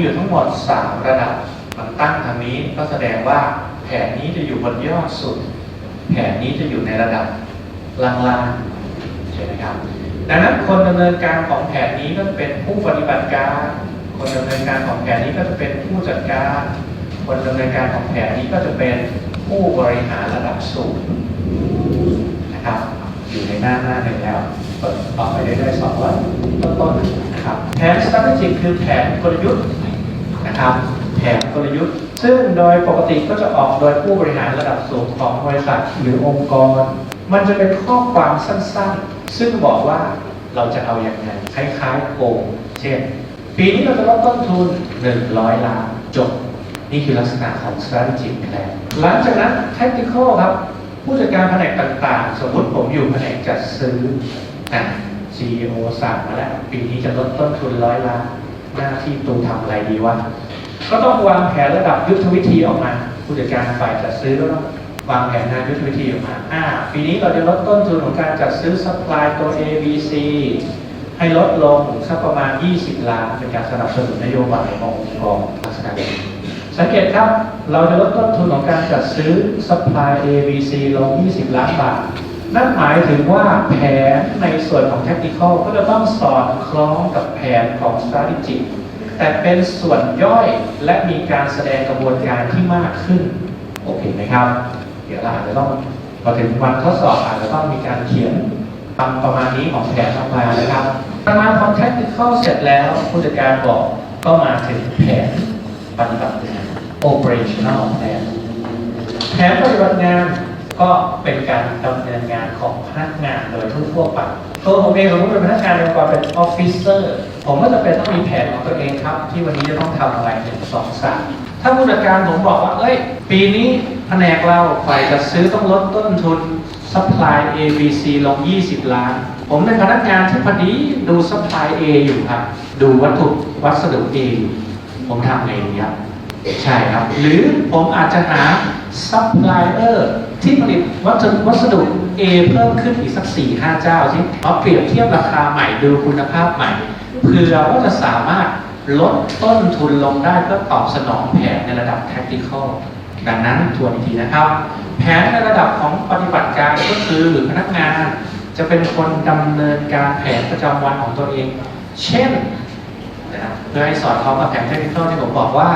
อยู่ทั้งหมด 3 ระดับ มันตั้งทางนี้ก็แสดงว่าแผนนี้จะอยู่บนยอดสุด แผนนี้จะอยู่ในระดับล่างๆใช่ไหมครับ ดังนั้นคนดำเนินการของแผนนี้ก็จะเป็นผู้ปฏิบัติการ คนดำเนินการของแผนนี้ก็จะเป็นผู้จัดการ คนดำเนินการของแผนนี้ก็จะเป็นผู้บริหารระดับสูงนะครับ อยู่ในหน้าหน้าหนึ่งแล้วเปิดต่อไปได้ได้สองวันต้นๆนะครับแผน strategic คือแผนกลยุทธ์ นะครับแผนกลยุทธ์ ซึ่งโดยปกติก็จะออกโดยผู้บริหารระดับสูงของบริษัทหรือองค์กร มันจะเป็นข้อความสั้นๆ ซึ่งบอกว่าเราจะเอาอย่างไงคล้ายๆโกงเช่น ปีนี้เราจะลดต้นทุน 100 ล้านจบ นี่คือลักษณะของ strategic plan หลังจากนั้น tactical ครับ ผู้จัดการแผนกต่างๆ สมมติผมอยู่แผนกจัดซื้ออะ CEO สั่งมาแล้ว ปีนี้จะลดต้นทุนร้อยล้านหน้าที่ตูทำอะไรดีวะ ก็ต้องวางแผนระดับยุทธวิธีออกมาผู้จัดการฝ่ายจัดซื้อก็ต้องวางแผนงานยุทธวิธีออกมาอ่าปีนี้เราจะลดต้นทุนของการจัดซื้อซัพพลายตัว A B C ให้ลดลงสักประมาณ 20 ล้านเป็นการสนับสนุนนโยบายขององค์กรลักษณะนี้สังเกตครับ เราจะลดต้นทุนของการจัดซื้อ supply ABC ลง 20 ล้านบาท นั่นหมายถึงว่าแผนในส่วนของ technical ก็จะต้องสอดคล้องกับแผนของ strategy แต่เป็นส่วนย่อยและมีการแสดงกระบวนการที่มากขึ้น โอเคไหมครับ เดี๋ยวเราอาจจะต้องพอถึงวันทดสอบอาจจะต้องมีการเขียนทำประมาณนี้ของแผนออกมานะครับประมาณของ technical เสร็จแล้วผู้จัดการบอกก็มาถึงแผนปฏิบัติงาน operational plan แผนปฏิบัติงานก็เป็นการดำเนินงานของพนักงานโดยทั่วไปตัวผมเองสมมติเป็นพนักงานในองค์กรเป็นออฟฟิเซอร์ ผมก็จะเป็นต้องมีแผนของตัวเองครับ ที่วันนี้จะต้องทำอะไรหนึ่งสองสามถ้าผู้จัดการผมบอกว่า เอ้ย ปีนี้แผนกเราฝ่ายจัดซื้อต้องลดต้นทุน supply ABC ลง 20 ล้าน ผมเป็นพนักงานที่พอดีดู supply A อยู่ครับ ดูวัตถุวัสดุ A อยู่ผมทำเองครับใช่ครับ หรือผมอาจจะหาซัพพลายเออร์ที่ผลิตวัสดุวัสดุ A เพิ่มขึ้นอีกสัก 4 5 เจ้าที่มาเปรียบเทียบราคาใหม่ดูคุณภาพใหม่ เพื่อว่าจะสามารถลดต้นทุนลงได้เพื่อตอบสนองแผนในระดับ tactical ดังนั้นทวนอีกทีนะครับ แผนในระดับของปฏิบัติการก็คือพนักงานจะเป็นคนดำเนินการแผนประจำวันของตัวเอง เช่นนะเพื่อให้สอดคล้องกับแผนเทคนิคที่ผมบอกว่า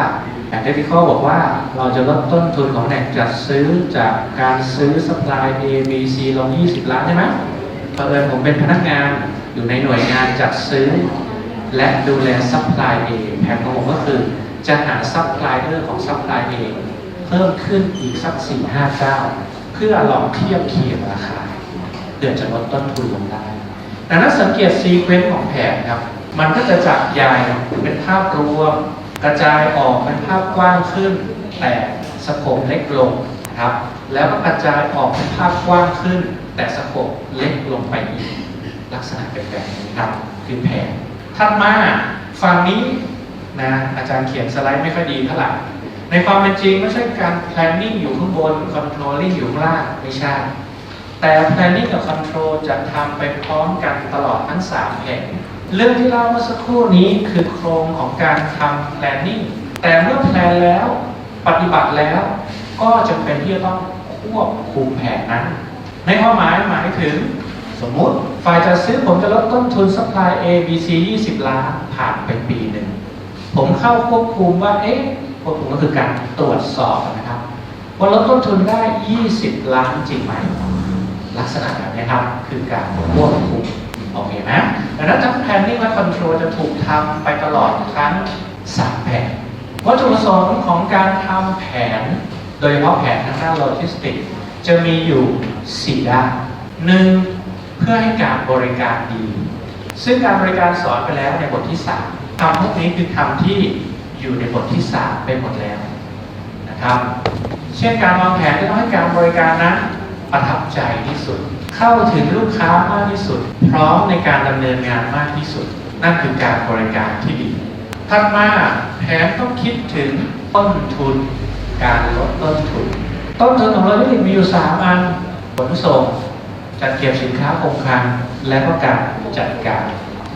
แผนเทคนิคบอกว่าเราจะลดต้นทุนของแหล่งจัดซื้อจากการซื้อสป라이 A B C ลง 20 ล้านใช่ไหมเผอิญผมเป็นพนักงานอยู่ในหน่วยงานจัดซื้อ และดูแลซัพพลายเอแผนของผมก็คือ จะหาซัพพลายเออร์ของซัพพลายเอเพิ่มขึ้นอีกสัก4 5เจ้า เพื่อลองเทียบเคียงราคาเพื่อจะลดต้นทุนลงได้ดังนั้นสังเกตซีเควนต์ของแผนครับ มันก็จะจับยายเป็นภาพรวม กระจายออกเป็นภาพกว้างขึ้น แต่สโคปเล็กลงครับ แล้วก็กระจายออกเป็นภาพกว้างขึ้น แต่สโคปเล็กลงไปอีก ลักษณะเป็นแบบนี้ครับ คือแผน ถัดมาฝั่งนี้นะอาจารย์เขียนสไลด์ไม่ค่อยดีเท่าไหร่ในความเป็นจริงไม่ใช่การ planning อยู่ข้างบน controlling อยู่ข้างล่างไม่ใช่ แต่ planning กับ control จะทำไปพร้อมกันตลอดทั้ง3แห่งเรื่องที่เล่าเมื่อสักครู่นี้คือโครงของการทำ planning แต่เมื่อ plan แล้วปฏิบัติแล้วก็จำเป็นที่จะต้องควบคุมแผนนั้น ในความหมายหมายถึง สมมุติฝ่ายจัดซื้อผมจะลดต้นทุน supply A B C 20 ล้านผ่านไปปีหนึ่ง ผมเข้าควบคุมว่า เอ๊ะควบคุมก็คือการตรวจสอบนะครับว่าลดต้นทุนได้ 20 ล้านจริงไหม ลักษณะแบบนี้ครับ คือการควบคุมโอเคไหมดังนั้นทั้ง planning และ control จะถูกทำไปตลอดทั้ง3แผนวัตถุประสงค์ของการทำแผน โดยเฉพาะแผนทางด้านโลจิสติกส์จะมีอยู่ 4 ด้านหนึ่ง พื่อให้การบริการดี ซึ่งการบริการสอนไปแล้วในบทที่3คำพวกนี้คือคำที่อยู่ในบทที่3ไปหมดแล้วนะครับ เช่นการวางแผนจะต้องให้การบริการนั้นประทับใจที่สุด เข้าถึงลูกค้ามากที่สุด พร้อมในการดำเนินงานมากที่สุด นั่นคือการบริการที่ดีถัดมาแผนต้องคิดถึงต้นทุน การลดต้นทุน ต้นทุนของเราที่มีอยู่ 3 อันขนส่ง จัดเก็บสินค้าคงคลังและก็การจัดการ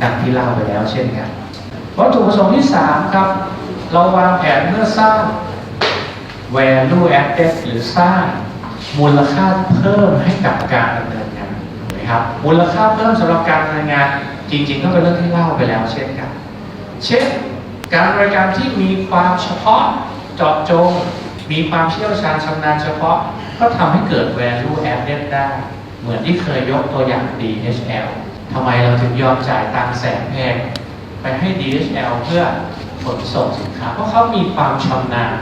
ดังที่เล่าไปแล้วเช่นกันวัตถุประสงค์ที่ 3 ครับ เราวางแผนเพื่อสร้าง value added หรือสร้างมูลค่าเพิ่มให้กับการดำเนินงานถูกไหมครับมูลค่าเพิ่มสำหรับการดำเนินงาน จริง ๆ ก็เป็นเรื่องที่เล่าไปแล้วเช่นกัน เช่นการบริการที่มีความเฉพาะเจาะจง มีความเชี่ยวชาญชำนาญเฉพาะ ก็ทำให้เกิด value added ได้ เหมือนที่เคยยกตัวอย่าง DHL ทำไมเราถึงยอมจ่ายตังค์แสนแพงไปให้ DHL เพื่อขนส่งสินค้า เพราะเขามีความชำนาญ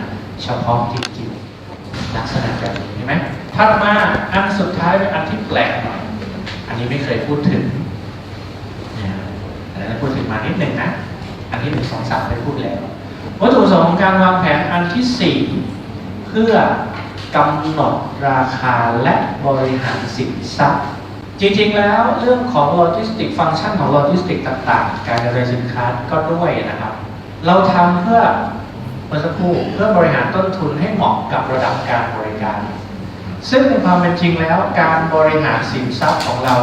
เฉพาะจริงๆลักษณะแบบนี้เห็นไหมถัดมาอันสุดท้ายเป็นอันที่แปลกหน่อยอันนี้ไม่เคยพูดถึงนะอันนั้นพูดถึงมานิดหนึ่งนะ อันที่หนึ่งสองสามได้พูดแล้ว วัตถุประสงค์ของการวางแผนอันที่สี่เพื่อ กำหนดราคาและบริหารสินทรัพย์ จริงๆแล้วเรื่องของโลจิสติกฟังก์ชันของโลจิสติกต่างๆ การกระจายสินค้าก็ด้วยนะครับ เราทำเพื่อเมื่อสักครู่เพื่อบริหารต้นทุนให้เหมาะกับระดับการบริการ ซึ่งในความเป็นจริงแล้ว การบริหารสินทรัพย์ของเรา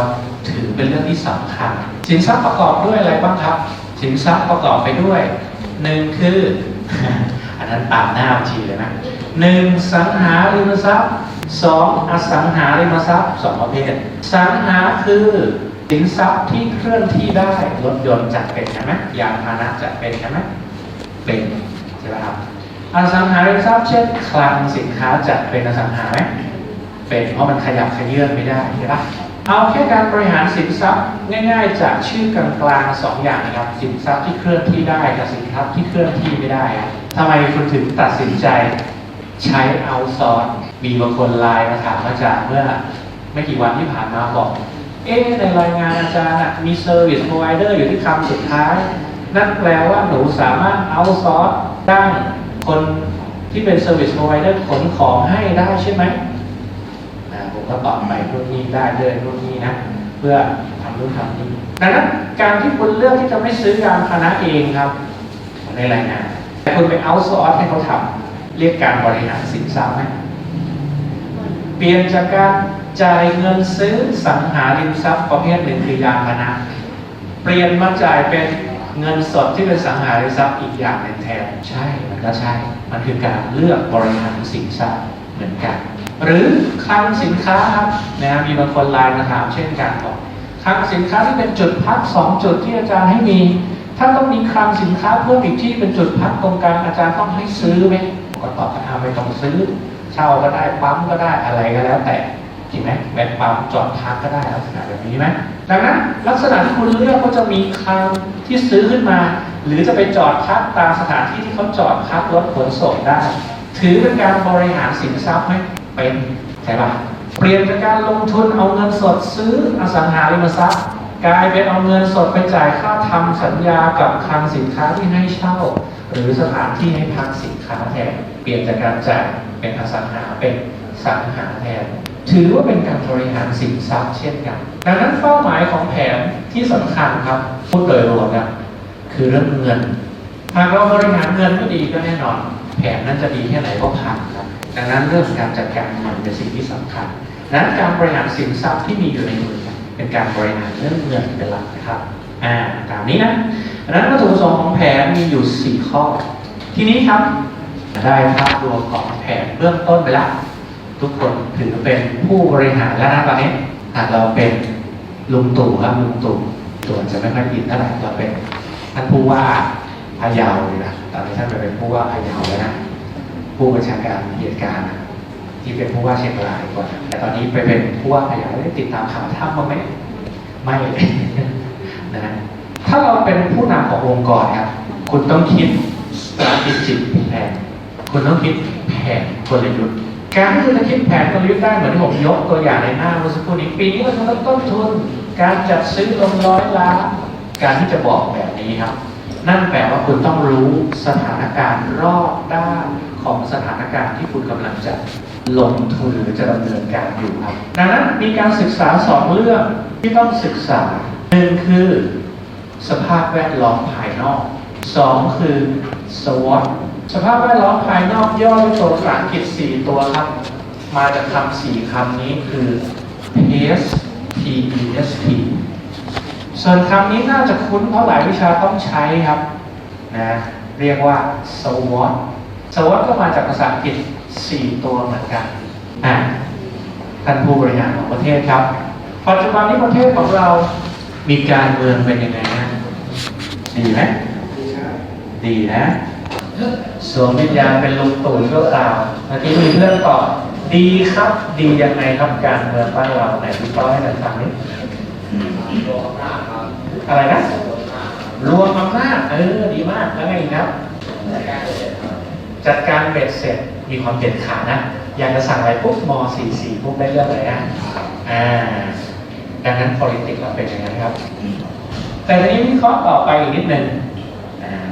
ถือเป็นเรื่องที่สำคัญ สินทรัพย์ประกอบด้วยอะไรบ้างครับ สินทรัพย์ประกอบไปด้วยหนึ่งคือ อันนั้นตามหน้าบัญชีเลยนะ หนึ่งสังหาริมทรัพย์สองอสังหาริมทรัพย์สองประเภท สังหาคือสินทรัพย์ที่เคลื่อนที่ได้รถยนต์จัดเป็นใช่ไหมยานพาหนะจัดเป็นใช่ไหมเป็นใช่ไหมครับอสังหาริมทรัพย์เช่นคลังสินค้าจัดเป็นอสังหาไหมเป็นเพราะมันขยับขยื่นไม่ได้ใช่ปะเอาแค่การบริหารสินทรัพย์ง่ายๆ จากชื่อกลางๆสองอย่างนะครับสินทรัพย์ที่เคลื่อนที่ได้กับสินทรัพย์ที่เคลื่อนที่ไม่ได้ทำไมคุณถึงตัดสินใจ ใช้เอาซอร์มีบางคนไลน์มาถามอาจารย์เมื่อไม่กี่วันที่ผ่านมาบอก เอ๊ะในรายงานอาจารย์มีเซอร์วิสพ r o ไ i เดอร์อยู่ที่คำสุดท้าย นั่นแปลว่าหนูสามารถเอาซอร์จ้างคนที่เป็นเซอร์วิสพ r o ไ i เดอร์ขนของให้ได้ใช่ไหมนะผมก็ตอบไปนู่นนี่ได้เลยนู่นนี่นะ เพื่อทำนู่นทำนี่ดังนั้นการที่คุณเลือกที่จะไม่ซื้อยานพาหนะเองครับ ในรายงานแต่คุณไปเอาซอร์สให้เขาทำ เรียกการบริหารสินทรัพย์ไหมเปลี่ยนจากการจ่ายเงินซื้อสังหาริมทรัพย์ประเภทหนึ่งคือยานพาหนะเปลี่ยนมาจ่ายเป็นเงินสดที่เป็นสังหาริมทรัพย์อีกอย่างหนึ่งแทนใช่มันก็ใช่ มันคือการเลือกบริหารสินทรัพย์เหมือนกัน หรือคลังสินค้าครับนะมีบางคนไลน์มาถามเช่นกันบอกคลังสินค้าที่เป็นจุดพักสองจุดที่อาจารย์ให้มี ถ้าต้องมีคลังสินค้าเพิ่มอีกที่เป็นจุดพักตรงกลางอาจารย์ต้องให้ซื้อไหมผม ก็ตอบว่าไม่ต้องซื้อ เช่าก็ได้ปั๊มก็ได้อะไรก็แล้วแต่จริงไหมแวะปั๊มจอดพักก็ได้ลักษณะแบบนี้ไหมดังนั้นลักษณะที่คุณเลือกก็จะมีคลังที่ซื้อขึ้นมา หรือจะไปจอดพักตามสถานที่ที่เขาจอดพักรถขนส่งได้ ถือเป็นการบริหารสินทรัพย์ไหมเป็นใช่ปะเปลี่ยนจากการลงทุนเอาเงินสดซื้ออสังหาริมทรัพย์กลายเป็นเอาเงินสดไปจ่ายค่าทำสัญญากับคลังสินค้าที่ให้เช่า หรือสถานที่ให้พักสินค้าแทน เปลี่ยนจากการจ่ายเป็นอสังหาเป็นสังหาแทน ถือว่าเป็นการบริหารสินทรัพย์เช่นกัน ดังนั้นเป้าหมายของแผนที่สำคัญครับพูดโดยรวมนะคือเรื่องเงิน หากเราบริหารเงินไม่ดีก็แน่นอน แผนนั้นจะดีแค่ไหนก็พังครับดังนั้นเรื่องการจัดการเงินเป็นสิ่งที่สำคัญดังนั้นการบริหารสินทรัพย์ที่มีอยู่ในมือเนี่ยเป็นการบริหารเรื่องเงินเป็นหลักนะครับอ่าตามนี้นะดังนั้นวัตถุประสงค์ของแผนมีอยู่ 4 ข้อ ทีนี้ครับ ได้ภาพรวมของแผนเบื้องต้นไปแล้วทุกคนถือเป็นผู้บริหารแล้วนะตอนนี้หากเราเป็นลุงตู่ครับลุงตู่ตัวจะไม่ค่อยอินเท่าไหร่เราเป็นท่านผู้ว่าพะเยาเลยนะตอนนี้ท่านไปเป็นผู้ว่าพะเยาแล้วนะผู้บัญชาการเหตุการณ์ที่เป็นผู้ว่าเชียงรายก่อนแต่ตอนนี้ไปเป็นผู้ว่าพะเยาได้ติดตามข่าวท่านบ้างไหมไม่เลยนะถ้าเราเป็นผู้นำขององค์กรครับคุณต้องคิด strategic plan คุณต้องคิดแผนกลยุทธ์การที่คุณจะคิดแผนกลยุทธ์ได้เหมือนที่ผมยกตัวอย่างในหน้าเมื่อสักครู่นี้ปีนี้เราจะลดต้นทุน การจัดซื้อลงร้อยล้านการที่จะบอกแบบนี้ครับ นั่นแปลว่าคุณต้องรู้สถานการณ์รอบด้านของสถานการณ์ที่คุณกำลังจะลงทุนหรือจะดำเนินการอยู่ครับดังนั้นมีการศึกษาสองเรื่องที่ต้องศึกษาหนึ่งคือสภาพแวดล้อมภายนอกสองคือ SWOT สภาพแวดล้อมภายนอกย่อด้วยตัวภาษาอังกฤษสี่ตัวครับ มาจากคำสี่คำนี้คือ PEST P E S T ส่วนคำนี้น่าจะคุ้นเพราะหลายวิชาต้องใช้ครับนะเรียกว่า SWOT SWOT ก็มาจากภาษาอังกฤษ 4 ตัวเหมือนกันอะท่านผู้บริหารของประเทศครับ ปัจจุบันนี้ประเทศของเรามีการเมืองเป็นยังไงนะดีไหมดีนะ สวมวิญญาณเป็นลุงตู่ชั่วคราวเมื่อกี้มีเพื่อนตอบดีครับ ดียังไงครับการเมืองบ้านเราไหนพี่ต้อให้หน่อยฟังนิดอะไรนะ รวมอำนาจเออดีมากแล้วไงอีกครับ จัดการเบ็ดเสร็จมีความเด็ดขาดนะ อยากจะสั่งอะไรปุ๊บม 44 ปุ๊บได้เรื่องเลยอะอ่าดังนั้น politics เราเป็นอย่างนั้นครับ แต่ทีนี้วิเคราะห์ต่อไปอีกนิดหนึ่ง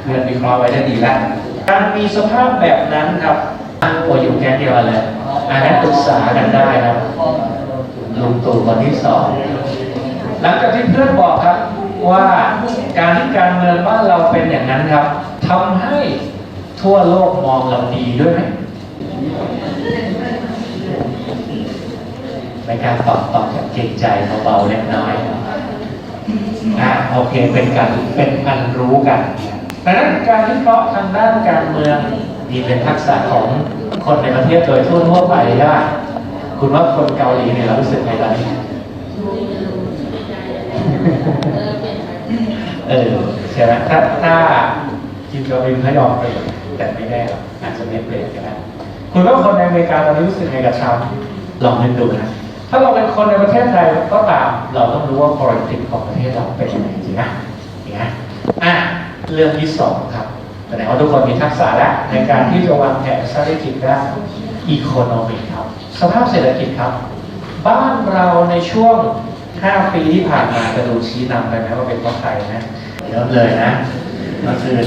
เพื่อนวิเคราะห์ไว้ได้ดีแล้ว การมีสภาพแบบนั้นครับอะโออยู่แค่เดียวเลยอันนั้นปรึกษากันได้ครับลุงตู่คนที่สองหลังจากที่เพื่อนบอกครับว่าการที่การเมืองบ้านเราเป็นอย่างนั้นครับทำให้ทั่วโลกมองเราดีด้วยไหมในการตอบตอบแบบเกรงใจเบาๆเล็กน้อยอ่าโอเคเป็นการเป็นอันรู้กัน ดังนั้นการวิเคราะห์ทางด้านการเมืองนี่เป็นทักษะของคนในประเทศโดยทั่วๆไปว่าคุณว่าคนเกาหลีเนี่ยเรารู้สึกไงตอนนี้เออใช่ไหมถ้าถ้าคิมจองอึนเขายอมไปแต่ไม่แน่หรอกอาจจะไม่เปลี่ยนก็ได้คุณว่าคนในอเมริกาตอนนี้รู้สึกไงกับทรัมป์ลองนึกดูนะถ้าเราเป็นคนในประเทศไทยก็ตาม เราต้องรู้ว่า politics ของประเทศเราเป็นยังไงจริงนะ เรื่องที่สองครับแสดงว่าทุกคนมีทักษะแล้วในการที่จะวางแผนเศรษฐกิจได้ economic ครับ สภาพเศรษฐกิจครับ บ้านเราในช่วง 5 ปีที่ผ่านมาจะดูชี้นำไปไหมว่าเป็นเพราะใครนะเยอะเลยนะก็คือ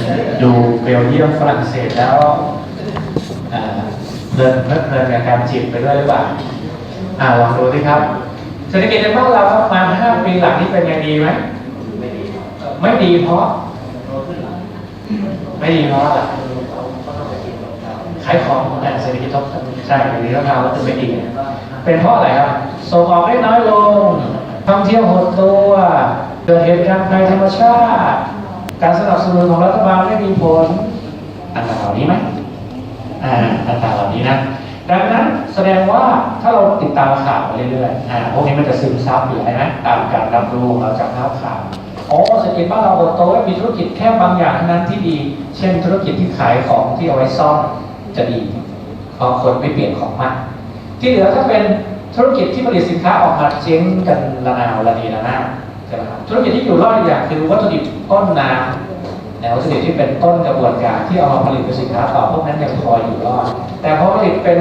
ดูเบลเยียมฝรั่งเศสแล้วอ่าเพลินเพลิดเพลินกับการจิบไปด้วยหรือเปล่าอ่าลองดูสิครับเศรษฐกิจในบ้านเราครับมา 5 ปีหลังนี้เป็นไงดีไหมไม่ดีเพราะ ไม่ดีเพราะอะไรขายของแต่เศรษฐกิจทบใช่อย่างนี้ต้องทำว่าจะไม่ดีเป็นเพราะอะไรครับส่งออกได้น้อยลงท่องเที่ยวหดตัวเกิดเหตุการณ์ภัยธรรมชาติ การสนับสนุนของรัฐบาลไม่มีผลอันต่างเหล่านี้ไหมอ่าอันต่างเหล่านี้นะดังนั้นแสดงว่าถ้าเราติดตามข่าวมาเรื่อยๆอ่าพวกนี้มันจะซึมซับอยู่นะตามการรับรู้เราจากภาพข่าว อ๋อเศรษฐกิจบ้านเราโตโตแล้วมีธุรกิจแค่บางอย่างเท่านั้นที่ดี เช่นธุรกิจที่ขายของที่เอาไว้ซ่อนจะดีเพราะคนไม่เปลี่ยนของมากที่เหลือถ้าเป็นธุรกิจที่ผลิตสินค้าออกมาเจ๊งกันระนาวระนีระนาใช่ไหมครับธุรกิจที่อยู่รอดอีกอย่างคือวัตถุดิบต้นน้ำแนววัตถุดิบที่เป็นต้นกระบวนการที่เอามาผลิตเป็นสินค้าต่อพวกนั้นยังพออยู่รอดแต่พอผลิตเป็น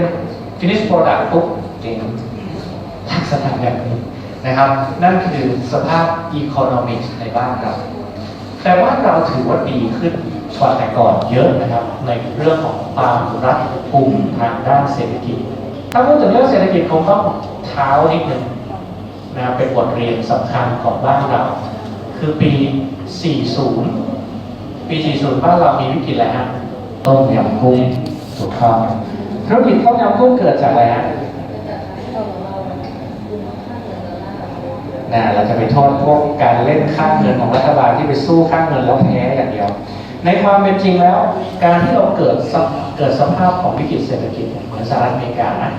finish product ปุ๊บเจ๊งลักษณะแบบนี้ นะครับ นั่นคือสภาพ economics ในบ้านเรา แต่ว่าเราถือว่าดีขึ้นกว่าแต่ก่อนเยอะนะครับ ในเรื่องของความรัดกุมทางด้านเศรษฐกิจ ถ้าพูดถึงเรื่องเศรษฐกิจคงต้องเท้านิดหนึ่งนะเป็นบทเรียนสำคัญของบ้านเรา คือปี 40 ปี 40 บ้านเรามีวิกฤตอะไรฮะต้มยำกุ้งถูกต้องธุรกิจต้มยำกุ้งเกิดจากอะไรฮะ นะเราจะไปโทษพวกการเล่นข้างเงินของรัฐบาลที่ไปสู้ข้างเงินแล้วแพ้อย่างเดียว ในความเป็นจริงแล้ว การที่เราเกิดเกิดสภาพของวิกฤตเศรษฐกิจเหมือนสหรัฐอเมริกานะ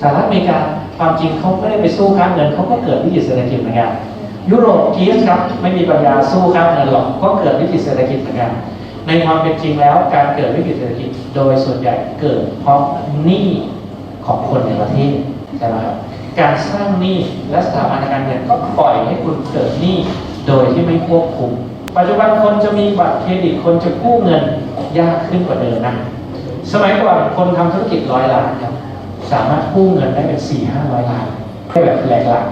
สหรัฐอเมริกาความจริงเขาไม่ได้ไปสู้ข้างเงินเขาก็เกิดวิกฤตเศรษฐกิจเหมือนกันยุโรปกีสครับไม่มีปัญญาสู้ข้างเงินหรอกก็เกิดวิกฤตเศรษฐกิจเหมือนกันในความเป็นจริงแล้วการเกิดวิกฤตเศรษฐกิจโดยส่วนใหญ่เกิดเพราะหนี้ของคนในประเทศใช่ไหมครับ การสร้างหนี้และสถาบันการเงินก็ปล่อยให้คุณเกิดหนี้โดยที่ไม่ควบคุม ปัจจุบันคนจะมีบัตรเครดิตคนจะกู้เงินยากขึ้นกว่าเดิมนะสมัยก่อนคนทำธุรกิจร้อยล้านครับสามารถกู้เงินได้เป็นสี่ห้าร้อยล้านได้แบบแหลกหลัง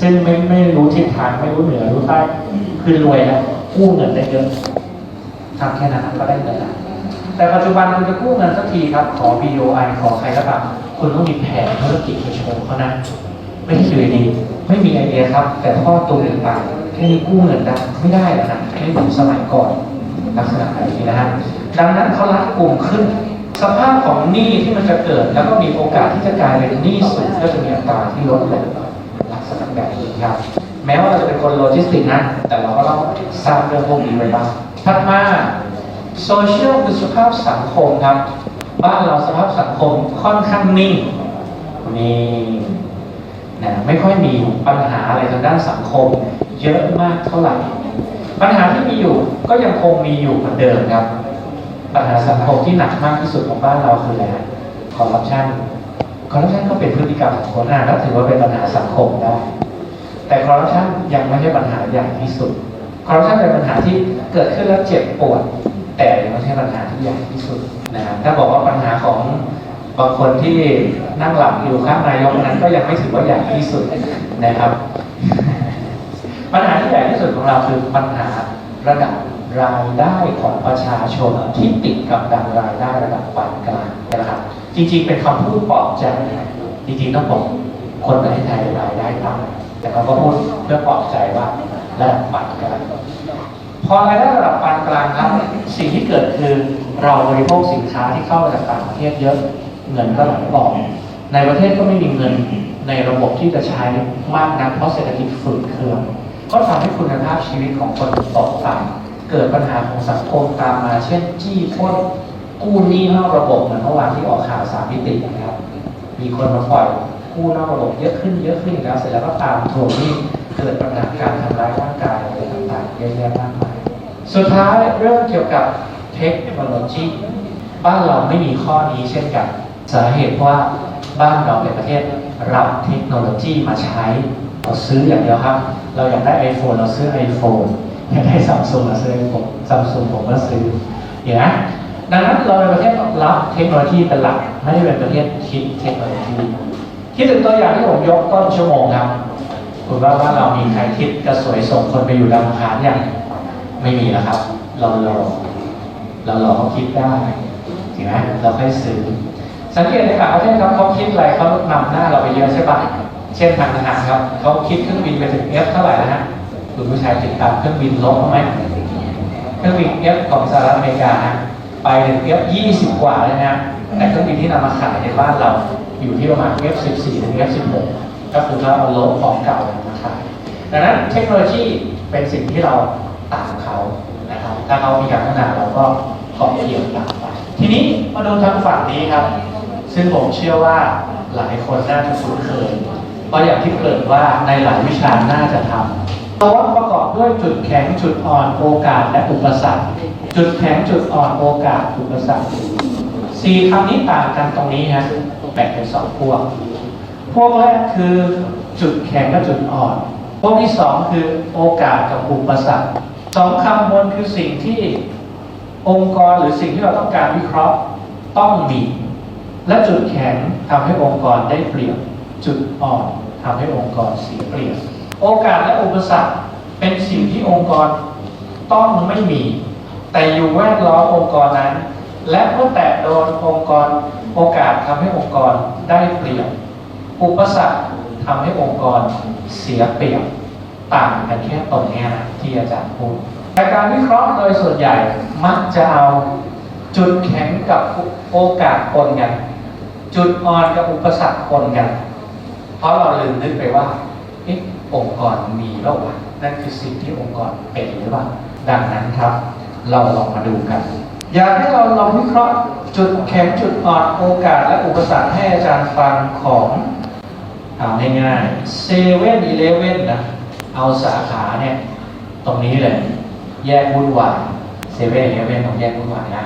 ซึ่งไม่ไม่รู้ทิศทางไม่รู้เหนือรู้ใต้คือรวยแล้วกู้เงินได้เยอะทำแค่นั้นก็ได้เงินแล้วแต่ปัจจุบันคุณจะกู้เงินสักทีครับ ขอ BOI ขอใครก็ตาม คุณต้องมีแผนธุรกิจไปโชว์เขานะ ไม่ใช่อยู่ดีไม่มีไอเดียครับ แต่พ่อตูนต่างแค่นี้กู้เงินได้ไม่ได้หรอกนะไม่เหมือนสมัยก่อนลักษณะแบบนี้นะฮะดังนั้นเขารัดกลุ่มขึ้น สภาพของหนี้ที่มันจะเกิด แล้วก็มีโอกาสที่จะกลายเป็นหนี้สูงก็จะมีอัตราที่ลดลงลักษณะแบบนี้ครับ แม้ว่าเราจะเป็นคนโลจิสติกนะ แต่เราก็ต้องทราบเรื่องพวกนี้ไว้บ้างถัดมาโซเชียลคือสภาพสังคมครับ บ้านเราสภาพสังคมค่อนข้างนิ่งนิ่นะไม่ค่อยมีปัญหาอะไรทางด้านสังคม เยอะมากเท่าไหร่ ปัญหาที่มีอยู่ก็ยังคงมีอยู่เหมือนเดิมครับ ปัญหาสังคมที่หนักมากที่สุดของบ้านเราคืออะไรคอร์รัปชันคอร์รัปชันก็เป็นพฤติกรรมของคนอะแล้วถือว่าเป็นปัญหาสังคมได้ แต่คอร์รัปชันยังไม่ใช่ปัญหาใหญ่ที่สุดคอร์รัปชันเป็นปัญหาที่เกิดขึ้นแล้วเจ็บปวด แต่ยังไม่ใช่ปัญหาที่ใหญ่ นะถ้าบอกว่าปัญหาของบางคนที่นั่งหลับอยู่ข้างนายกนั้นก็ยังไม่ถือว่าใหญ่ที่สุดนะครับ ปัญหาที่ใหญ่ที่สุดของเราคือปัญหาระดับรายได้ของประชาชนที่ติดกับดักรายได้ระดับปานกลางนะครับ จริง ๆ เป็นคำพูดปลอบใจจริงๆต้องบอกคนประเทศไทยรายได้ต่ำแต่เขาก็พูดเพื่อปลอบใจว่าระดับปานกลาง พอรายได้ระดับปานกลางครับสิ่งที่เกิดคือเราบริโภคสินค้าที่เข้ามาจากต่างประเทศเยอะเงินก็ไหลออกในประเทศก็ไม่มีเงินในระบบที่จะใช้มากนักเพราะเศรษฐกิจฝืดเคืองก็ทำให้คุณภาพชีวิตของคนตกต่ำเกิดปัญหาของสังคมตามมา เช่นจี้ปล้นกู้หนี้นอกระบบเหมือนเมื่อวานที่ออกข่าวสามมิตินะครับมีคนมาปล่อยกู้นอกระบบเยอะขึ้นเยอะขึ้นแล้วเสร็จแล้วก็ตามทวงหนี้เกิดปัญหาการทำร้ายร่างกายอะไรต่างๆเยอะแยะมากมาย สุดท้ายเรื่องเกี่ยวกับเทคโนโลยีบ้านเราไม่มีข้อนี้เช่นกันสาเหตุเพราะว่าบ้านเราเป็นประเทศรับเทคโนโลยีมาใช้ เราซื้ออย่างเดียวครับ เราอยากได้ iPhone เราซื้อ iPhone อยากได้ซัมซุงเราซื้อ iPhone ซัมซุงผมก็ซื้ออย่างนั้นดังนั้นเราเป็นประเทศรับเทคโนโลยีเป็นหลักไม่ได้เป็นประเทศคิดเทคโนโลยีคิดถึงตัวอย่างที่ผมยกต้นชั่วโมงครับคุณว่าว่าเรามีใครคิดกระสวยส่งคนไปอยู่ดาวอังคารยัง ไม่มีแล้วครับ เรารอเรารอเขาคิดได้ถูกไหมเราค่อยซื้อ สังเกตในต่างประเทศครับเขาคิดอะไรเขานำหน้าเราไปเยอะใช่ปะเช่นทางทหารครับเขาคิดเครื่องบินไปถึง F เท่าไหร่แล้วฮะคุณผู้ชายติดตามเครื่องบินลบไหมเครื่องบิน F ของสหรัฐอเมริกาฮะไปถึง F 20กว่าแล้วนะแต่เครื่องบินที่นำมาขายในบ้านเราอยู่ที่ประมาณ F 14ถึง F 16ก็คือเราเอาลบของเก่ามาขายดังนั้นเทคโนโลยีเป็นสิ่งที่เรา ตามเขานะครับ ถ้าเขามีการพัฒนาเราก็เกาะเกี่ยวตามไปทีนี้มาดูทางฝั่งนี้ครับ ซึ่งผมเชื่อว่าหลายคนน่าจะคุ้นเคยเพราะอย่างที่เกริดว่าในหลายวิชาน่าจะทำภาวะประกอบด้วยจุดแข็งจุดอ่อนโอกาสและอุปสรรค จุดแข็งจุดอ่อนโอกาสอุปสรรคสี่คำนี้ต่างกันตรงนี้ฮะแบ่งเป็นสองพวก พวกแรกคือจุดแข็งและจุดอ่อน พวกที่สองคือโอกาสกับอุปสรรค สองคำบนคือสิ่งที่องค์กรหรือสิ่งที่เราต้องการวิเคราะห์ต้องมีและจุดแข็งทำให้องค์กรได้เปรียบจุดอ่อนทำให้องค์กรเสียเปรียบโอกาสและอุปสรรคเป็นสิ่งที่องค์กรต้องไม่มี แต่อยู่แวดล้อมองค์กรนั้น และเมื่อแตะโดนองค์กรโอกาสทำให้องค์กรได้เปรียบอุปสรรคทำให้องค์กรเสียเปรียบ ต่างกันแค่ตรงนี้นะที่อาจารย์พูดแต่การวิเคราะห์โดยส่วนใหญ่มักจะเอาจุดแข็งกับโอกาสปนกัน จุดอ่อนกับอุปสรรคปนกัน เพราะเราลืมนึกไปว่าเอ๊ะองค์กรมีแล้ววะนั่นคือสิ่งที่องค์กรเป็นหรือเปล่าดังนั้นครับ เราลองมาดูกัน อยากให้เราลองวิเคราะห์จุดแข็งจุดอ่อนโอกาสและอุปสรรคให้อาจารย์ฟังของเอาง่ายๆเซเว่นอีเลเว่นนะ เอาสาขาเนี่ยตรงนี้เลย แยกวุ่นวายเซเว่นอีเลเว่นของแยกวุ่นวายนะ